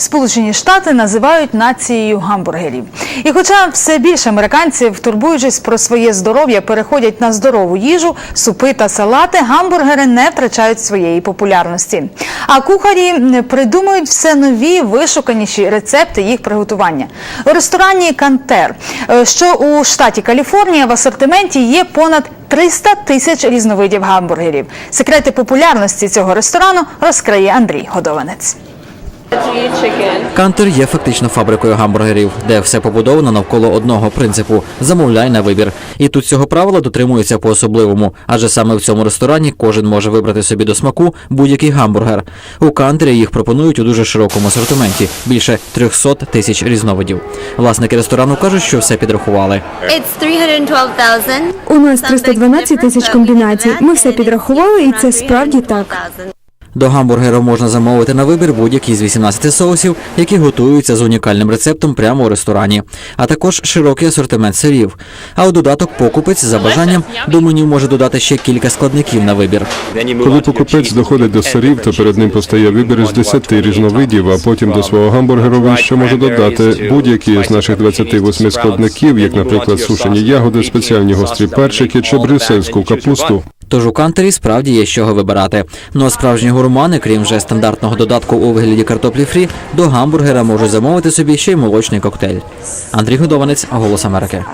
Сполучені Штати називають нацією гамбургерів. І хоча все більше американців, турбуючись про своє здоров'я, переходять на здорову їжу, супи та салати, гамбургери не втрачають своєї популярності. А кухарі придумують все нові вишуканіші рецепти їх приготування. У ресторані Кантер, е, що у штаті Каліфорнія, в асортименті є понад 300 тисяч різновидів гамбургерів. Секрети популярності цього ресторану розкриє Андрій Годованець. Кантер є фактично фабрикою гамбургерів, де все побудовано навколо одного принципу замовляй на вибір. І тут цього правила дотримуються по особливому, адже саме в цьому ресторані кожен може вибрати собі до смаку будь-який гамбургер. У кантері їх пропонують у дуже широкому асортименті більше 300 тисяч різновидів. Власники ресторану кажуть, що все підрахували. It's 312,000. У нас 312 тисяч комбінацій. Ми все підрахували, і це справді так. До гамбургера можна замовити на вибір будь-який з 18 соусів, які готуються з унікальним рецептом прямо у ресторані, а також широкий асортимент сирів. А у додаток покупець за бажанням до меню може додати ще кілька складників на вибір. Коли покупець доходить до сирів, то перед ним постає вибір із 10 різновидів, а потім до свого гамбургеру він ще може додати будь-які з наших 28 складників, як, наприклад, сушені ягоди, спеціальні гострі перчики чи брюссельську капусту. Тож у кантері справді є з чого вибирати. Ну а справжні гурмани, крім вже стандартного додатку у вигляді картоплі фрі, до гамбургера можуть замовити собі ще й молочний коктейль. Андрій Годованець, Голос Америки.